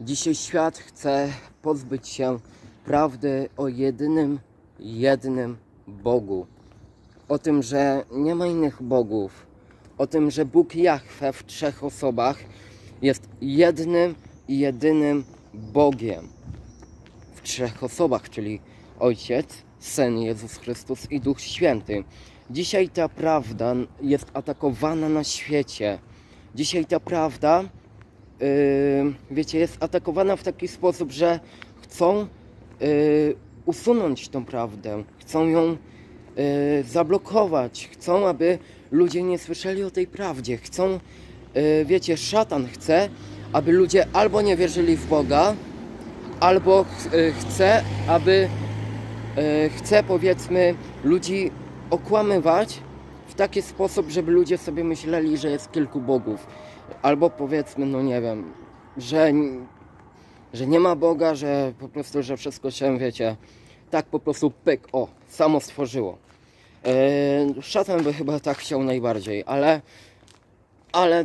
Dzisiaj świat chce pozbyć się prawdy o jedynym, jednym Bogu. O tym, że nie ma innych bogów. O tym, że Bóg Jahwe w trzech osobach jest jednym i jedynym Bogiem. W trzech osobach, czyli Ojciec, Syn Jezus Chrystus i Duch Święty. Dzisiaj ta prawda jest atakowana na świecie. Dzisiaj ta prawda yy, wiecie, jest atakowana w taki sposób, że chcą yy, usunąć tą prawdę, chcą ją yy, zablokować, chcą, aby ludzie nie słyszeli o tej prawdzie, chcą, wiecie, szatan chce, aby ludzie albo nie wierzyli w Boga, albo ch- chce, aby chce, powiedzmy, ludzi okłamywać taki sposób, żeby ludzie sobie myśleli, że jest kilku bogów. Albo powiedzmy, no nie wiem, że, że nie ma Boga, że po prostu, że wszystko się, wiecie, tak po prostu pyk, o, samo stworzyło. Yy, szatan by chyba tak chciał najbardziej, ale, ale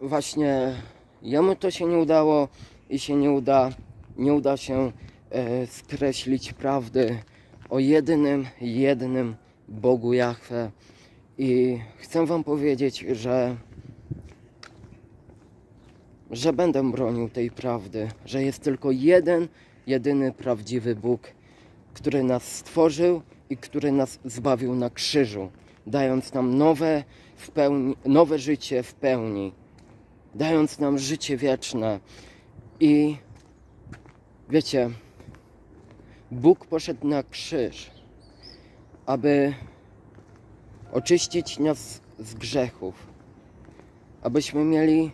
właśnie jemu to się nie udało i się nie uda, nie uda się e, skreślić prawdy o jedynym, jednym Bogu Jahwe. I chcę wam powiedzieć, że że będę bronił tej prawdy, że jest tylko jeden, jedyny prawdziwy Bóg, który nas stworzył i który nas zbawił na krzyżu, dając nam nowe, w pełni, nowe życie w pełni, dając nam życie wieczne. I wiecie, Bóg poszedł na krzyż, aby oczyścić nas z grzechów, abyśmy mieli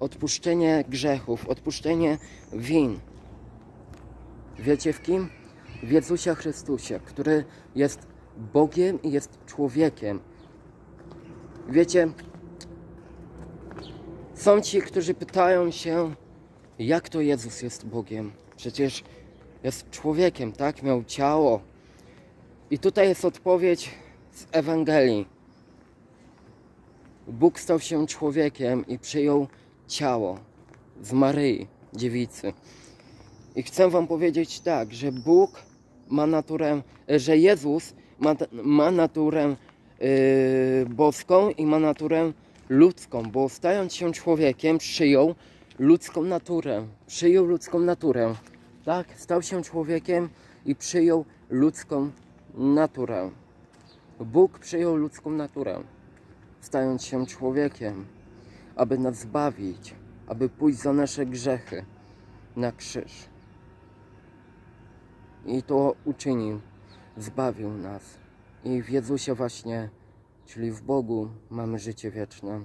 odpuszczenie grzechów, odpuszczenie win. Wiecie w kim? W Jezusie Chrystusie, który jest Bogiem i jest człowiekiem. Wiecie, są ci, którzy pytają się, jak to Jezus jest Bogiem? Przecież jest człowiekiem, tak? Miał ciało. I tutaj jest odpowiedź z Ewangelii. Bóg stał się człowiekiem i przyjął ciało z Maryi, dziewicy. I chcę wam powiedzieć tak, że Bóg ma naturę, że Jezus ma, ma naturę yy, boską i ma naturę ludzką, bo stając się człowiekiem przyjął ludzką naturę, przyjął ludzką naturę. Tak, stał się człowiekiem i przyjął ludzką naturę. Bóg przyjął ludzką naturę, stając się człowiekiem, aby nas zbawić, aby pójść za nasze grzechy na krzyż. I to uczynił, zbawił nas. I w Jezusie właśnie, czyli w Bogu, mamy życie wieczne.